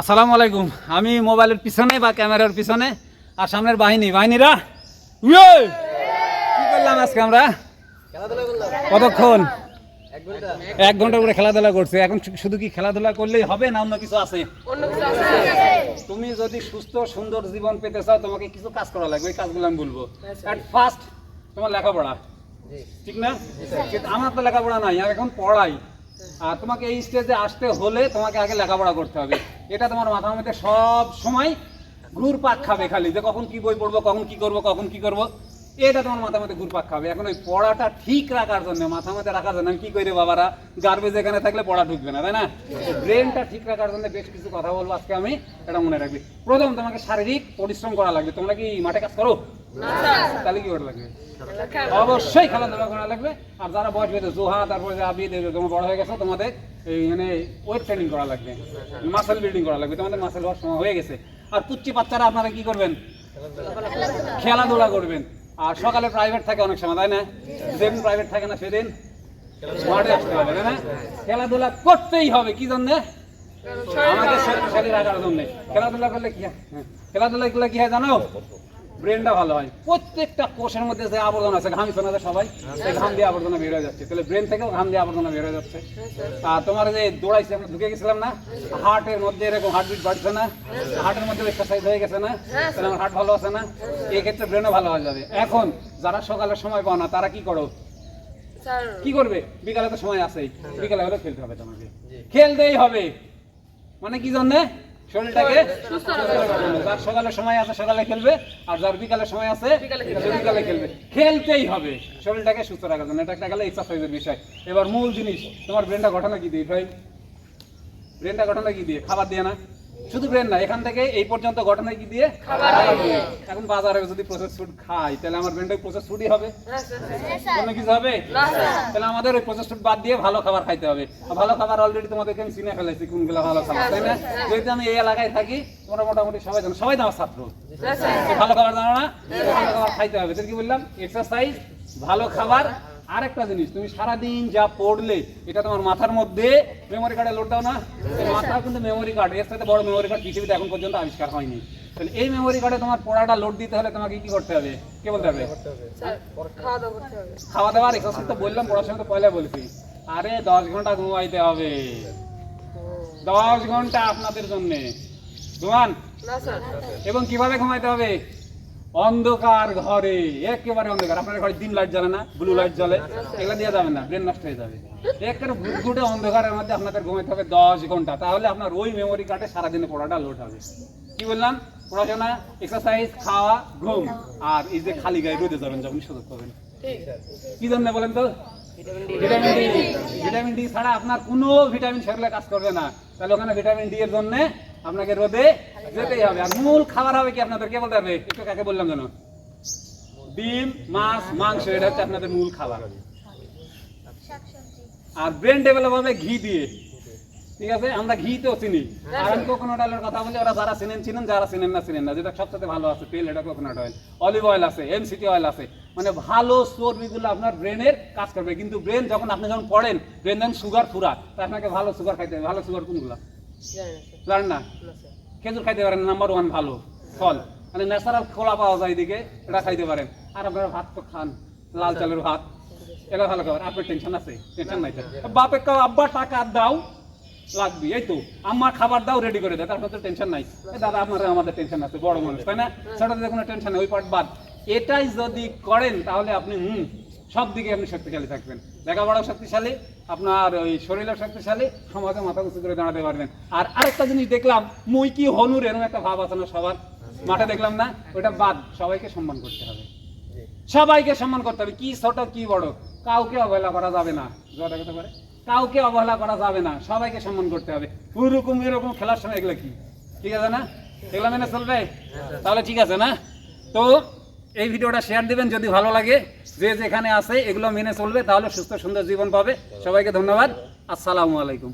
আসসালামু আলাইকুম। আমি মোবাইলের পিছনে বা ক্যামেরার পিছনে আর সামনের বাহিনী। বাহিনীরা? উয়ে! কি করলাম আজকে আমরা? কতক্ষণ? এক ঘণ্টা করে খেলাধুলা করছে। এখন শুধু কি খেলাধুলা করলেই হবে না অন্য কিছু আছে? তুমি যদি সুস্থ সুন্দর জীবন পেতে চাও তোমাকে কিছু কাজ করা লাগবে। এই কাজগুলো আমি বলব। অ্যাট ফার্স্ট তোমার লেখাপড়া। ঠিক না? কিন্তু আমার তো লেখাপড়া নাই আমি এখন পড়াই। আর তোমাকে এই স্টেজে আসতে হলে তোমাকে আগে লেখাপড়া করতে হবে। এটা তোমার মাথার মধ্যে সব সময় পাক খাবে খালি। যে কখন কি বই পড়ব, কখন কি করব, কখন কি করব? এটা তোমার মাথার মধ্যে ঘুরপাক খাবে। এখন ওই পড়াটা ঠিক রাখার জন্য মাথার মধ্যে রাখার জন্য। আমি কি করে বাবারা গার্বেজ এখানে থাকলে পড়া ঢুকবে না তাই না? ব্রেনটা ঠিক রাখার জন্য বেশ কিছু কথা বলব আজকে আমি এটা মনে রাখবি। প্রথম তোমাকে শারীরিক পরিশ্রম করা লাগবে। তোমরা কি মাঠে কাজ করো? তাহলে কি করা লাগবে? অবশ্যই খেলাধুলা করা লাগবে। আর যারা বয়স হয়েছে জোহা তারপরে যে আবি তোমার বড় হয়ে গেছে তোমাদের এই মানে ওয়েট ট্রেনিং করা লাগবে। মাসেল বিল্ডিং করা লাগবে। তোমাদের মাসেল হওয়ার সময় হয়ে গেছে। আর পুচ্ছি বাচ্চারা আপনারা কি করবেন। খেলাধুলা করবেন। আর সকালে প্রাইভেট থাকে অনেক সময় তাই না? যেদিন প্রাইভেট থাকে না সেদিন মাঠে আসতে হবে তাই না? খেলাধুলা করতেই হবে কি জন্যে? আমাদের শক্তিশালী রাখার জন্য। খেলাধুলা করলে কি হয়? হ্যাঁ, খেলাধুলা করলে কি হয় জানো? ব্রেনটা ভালো হয়। প্রত্যেকটা কোষের মধ্যে যে আবর্জনা আছে ঘাম শোনা যায় সবাই। সেই ঘাম দিয়ে আবর্জনা বের হয়ে যাচ্ছে। তাহলে ব্রেন থেকেও ঘাম দিয়ে আবর্জনা বের হয়ে যাচ্ছে। আর তোমার যে দৌড়াইছে আমরা ঢুকে গেছিলাম না? হার্টের মধ্যে এরকম হার্টবিট বাড়ছে না? হার্টের মধ্যে এক্সারসাইজ হয়ে গেছে না? তাহলে আমার হার্ট ভালো আছে না? এই ক্ষেত্রে ব্রেনও ভালো হয়ে যাবে। এখন যারা সকালে সময় পাও না তারা কি করো? কি করবে? বিকালে তো সময় আছেই। বিকালে হলে খেলতে হবে তোমাকে। খেলতেই হবে। মানে কি জন্যে? শরীরটাকে যার সকালে সময় আছে সকালে খেলবে আর যার বিকালে সময় আছে বিকালে খেলবে। খেলতেই হবে। শরীরটাকে সুস্থ রাখার জন্য। এটা একটা গেলে এক্সারসাইজের বিষয়। এবার মূল জিনিস তোমার ব্রেনটা ঘটনা কি দিয়ে ভাই ব্রেনটা ঘটনা কি দিয়ে? খাবার দিয়ে না? শুধু ব্রেন না এখান থেকে এই পর্যন্ত ঘটনা কি দিয়ে? এখন বাজারে যদি প্রসেস ফুড খাই তাহলে আমার ব্রেনটা প্রসেস ফুডই হবে। অন্য কিছু হবে? তাহলে আমাদের ওই প্রসেস ফুড বাদ দিয়ে ভালো খাবার খাইতে হবে। ভালো খাবার অলরেডি তোমাদেরকে আমি চিনে ফেলেছি কোনগুলো ভালো খাবার তাই না? যেহেতু আমি এই এলাকায় থাকি তোমরা মোটামুটি সবাই জানো সবাই আমার ছাত্র। ভালো খাবার জানো না? ভালো খাবার খাইতে হবে। তো কি বললাম? এক্সারসাইজ ভালো খাবার আরেকটা জিনিস তুমি সারাদিন যা পড়লে এটা তোমার মাথার মধ্যে মেমোরি কার্ডে লোড দাও না। মাথা কিন্তু মেমোরি কার্ড এর সাথে বড় মেমোরি কার্ড পৃথিবীতে এখন পর্যন্ত আবিষ্কার হয়নি। তাহলে এই মেমোরি কার্ডে তোমার পড়াটা লোড দিতে হলে তোমাকে কি করতে হবে? কে বলতে হবে? খাওয়া দাওয়ার এক্সারসাইজ তো বললাম পড়াশোনা তো পয়লা বলেছি। আরে দশ ঘণ্টা ঘুমাইতে হবে। দশ ঘণ্টা আপনাদের জন্য। ঘুমান এবং কীভাবে ঘুমাইতে হবে? অন্ধকার ঘরে, একেবারে অন্ধকার। আপনার ঘরে দিন লাইট জ্বলে না? ব্লু লাইট জ্বলে? এগুলো দিয়ে যাবে না ব্রেন নষ্ট হয়ে যাবে। অন্ধকারের মধ্যে আপনাদের ঘুমাইতে হবে দশ ঘণ্টা। তাহলে আপনার ওই মেমোরি কার্ডে সারাদিনে পড়াটা লোড হবে। কি বললাম? পড়াশোনা এক্সারসাইজ খাওয়া, ঘুম। আর এই যে খালি গায়ে রোদে যাবেন যখন সুযোগ পাবেন। কি জন্য বলেন তো? ভিটামিন ডি ভিটামিন ডি ছাড়া আপনার কোনো ভিটামিন শরীরে কাজ করবে না। তাহলে ওখানে ভিটামিন ডি এর জন্য আপনাকে রোদে যেতেই হবে। আর মূল খাবার হবে কি আপনাদের? কে বলতে হবে একটু কাকে বললাম জানো ডিম মাছ মাংস এটা হচ্ছে আপনাদের মূল খাবার আর ব্রেন ডেভেলপ হবে ঘি দিয়ে। ঠিক আছে? আমরা ঘি তো চিনি। আর আমি কোকোনাট অয়েলের কথা বলি ওরা যারা চিনেন চিনেন যারা চিনেন না চিনেন না। যেটা সবচেয়ে ভালো আছে তেল এটা কোকোনাট অয়েল অলিভ অয়েল আছে এমসিটি অয়েল আছে। মানে ভালো চর্বিগুলো আপনার ব্রেনের কাজ করবে। কিন্তু ব্রেন যখন আপনি যখন পড়েন ব্রেন যখন সুগার ফুরা তা আপনাকে ভালো সুগার খাইতে হবে। ভালো সুগার কোনগুলো? জানেন না? খেজুর খাইতে পারেন নাম্বার ওয়ান ভালো ফল। মানে ন্যাচারাল খোলা পাওয়া যায় এদিকে এটা খাইতে পারেন। আর আপনারা ভাত তো খান লাল চালের ভাত এটা ভালো খাবার। আপনার টেনশন আছে টেনশন নাই। বাপে কাও আব্বা টাকা দাও লাগবে। এই তো আমার খাবার দাও রেডি করে দেয় তারপর তো টেনশন নাই। দাদা আমার আমাদের টেনশন আছে বড় মানুষ তাই না? ছোটদের কোনো টেনশন নেই ওই পার্ট বাদ। এটাই যদি করেন তাহলে আপনি হুম সব দিকে আপনি শক্তিশালী থাকবেন। লেখাপড়াও শক্তিশালী আপনার ওই শরীরও শক্তিশালী সমাজে মাথা উঁচু করে দাঁড়াতে পারবেন। আর আরেকটা জিনিস দেখলাম মুই কি হনুর এরকম একটা ভাব আছে না সবার? মাঠে দেখলাম না? ওটা বাদ সবাইকে সম্মান করতে হবে। সবাইকে সম্মান করতে হবে কি ছোট কি বড়। কাউকে অবহেলা করা যাবে না। দেখাতে পারে কাউকে অবহেলা করা যাবে না সবাইকে সম্মান করতে হবে। ওইরকম এরকম খেলার সময় এগুলো কি? ঠিক আছে না? এগুলো মেনে চলবে? তাহলে ঠিক আছে না? তো এই ভিডিওটা শেয়ার দিবেন যদি ভালো লাগে। যে যেখানে আছে এগুলো মেনে চলবে, তাহলে সুস্থ সুন্দর জীবন পাবে। সবাইকে ধন্যবাদ। আসসালামু আলাইকুম।